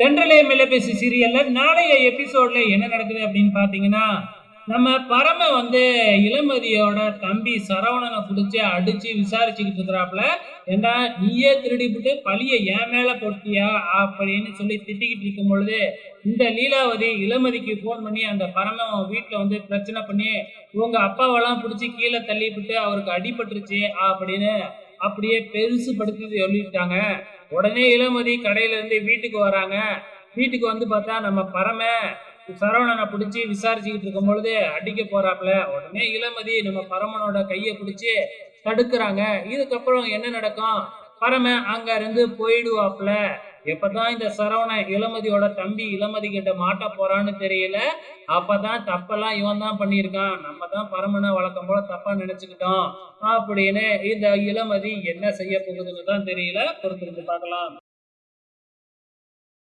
தென்றலே மெல்லபேசி சீரியல்ல நாளைய எபிசோட்ல என்ன நடக்குது அப்படின்னு பாத்தீங்கன்னா நம்ம பரம வந்து இளமதியோட தம்பி சரவணனை பிடிச்சி அடிச்சு விசாரிச்சுக்கிட்டு இருக்கிறாப்புல ஏண்டா நீயே திருடிவிட்டு பழிய என் மேல போட்டியா அப்படின்னு சொல்லி திட்டிக்கிட்டு இருக்கும் பொழுது இந்த லீலாவதி இளமதிக்கு ஃபோன் பண்ணி அந்த பரம வீட்டுல வந்து பிரச்சனை பண்ணி உங்க அப்பாவெல்லாம் பிடிச்சி கீழே தள்ளிவிட்டு அவருக்கு அடிபட்டுருச்சு அப்படின்னு அப்படியே பெருசு படுத்தி சொல்லிட்டாங்க. உடனே இளமதி கடையில இருந்து வீட்டுக்கு வராங்க. வீட்டுக்கு வந்து பார்த்தா நம்ம பரம சரவணனை பிடிச்சி விசாரிச்சுக்கிட்டு இருக்கும் பொழுது அடிக்க போறாப்ல உடனே இளமதி நம்ம பரமனோட கையை பிடிச்சி தடுக்கிறாங்க. இதுக்கப்புறம் என்ன நடக்கும்? பரம அங்க இருந்து போயிடுவாப்ல எப்பதான் இந்த சரவண இளமதியோட தம்பி இளமதி கிட்ட மாட்ட போறான்னு தெரியல அப்பதான் தப்பெல்லாம் இவன் தான் பண்ணியிருக்கான். நம்ம தான் பரமனை வழக்கம் போல தப்பா நினைச்சுக்கிட்டோம். அப்படின்னு இந்த இளமதி என்ன செய்ய போகுதுன்னு தான் தெரியல. பொறுத்திருந்து பார்க்கலாம்.